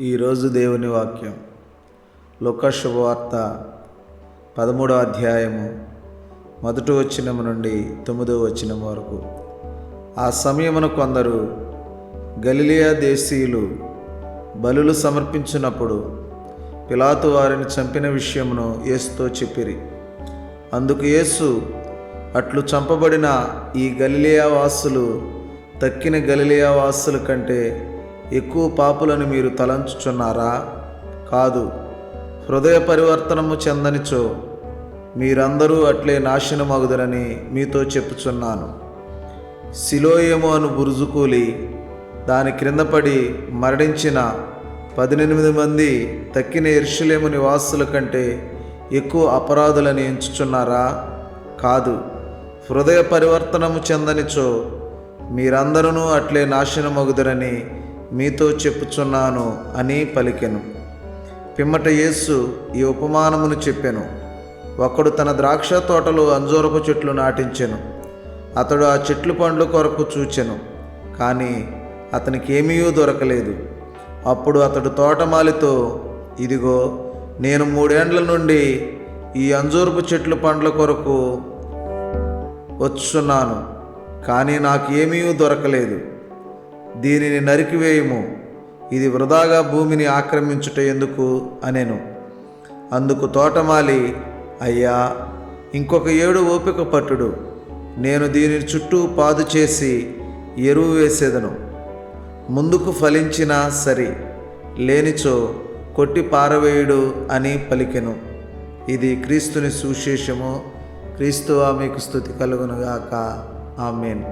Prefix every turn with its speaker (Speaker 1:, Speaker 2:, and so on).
Speaker 1: ఈరోజు దేవుని వాక్యం. లోక శుభవార్త పదమూడో అధ్యాయము మొదటి వచ్చినము నుండి తొమ్మిదో వచనం వరకు. ఆ సమయమున కొందరు గలిలియా దేశీయులు బలులు సమర్పించినప్పుడు పిలాతు వారిని చంపిన విషయమును యేసుతో చెప్పిరి. అందుకు యేసు అట్లు చంపబడిన ఈ గలిలియా వాసులు తక్కిన గలిలియా వాసుల కంటే ఎక్కువ పాపులను మీరు తలంచుచున్నారా? కాదు. హృదయ పరివర్తనము చెందనిచో మీరందరూ అట్లే నాశనమగుదరని మీతో చెప్పుచున్నాను. సిలోయము అను బురుజుకూలి దాని క్రింద పడి మరణించిన పద్దెనిమిది మంది తక్కిన ఇర్షులేము నివాసుల కంటే ఎక్కువ అపరాధులని ఎంచుచున్నారా? కాదు. హృదయ పరివర్తనము చెందనిచో మీరందరూ అట్లే నాశనమగుదరని మీతో చెప్పుచున్నాను అని పలికెను. పిమ్మట యేసు ఈ ఉపమానమును చెప్పెను. ఒకడు తన ద్రాక్ష తోటలో అంజూరపు చెట్లు నాటించెను. అతడు ఆ చెట్లు పండ్ల కొరకు చూచెను. కానీ అతనికి ఏమీ దొరకలేదు. అప్పుడు అతడు తోటమాలితో ఇదిగో నేను మూడేండ్ల నుండి ఈ అంజూరపు చెట్లు పండ్ల కొరకు వచ్చున్నాను. కానీ నాకు ఏమీ దొరకలేదు. దీనిని నరికివేయము. ఇది వృధాగా భూమిని ఆక్రమించుట ఎందుకు అనెను. అందుకు తోటమాలి అయ్యా ఇంకొక ఏడు ఓపిక పట్టుడు. నేను దీని చుట్టూ పాదు చేసి ఎరువు వేసేదను. ముందుకు ఫలించినా సరి లేనిచో కొట్టి పారవేయుడు అని పలికెను. ఇది క్రీస్తుని సుశేషము క్రీస్తువా మీకు స్థుతి కలుగునుగాక. ఆమెన్.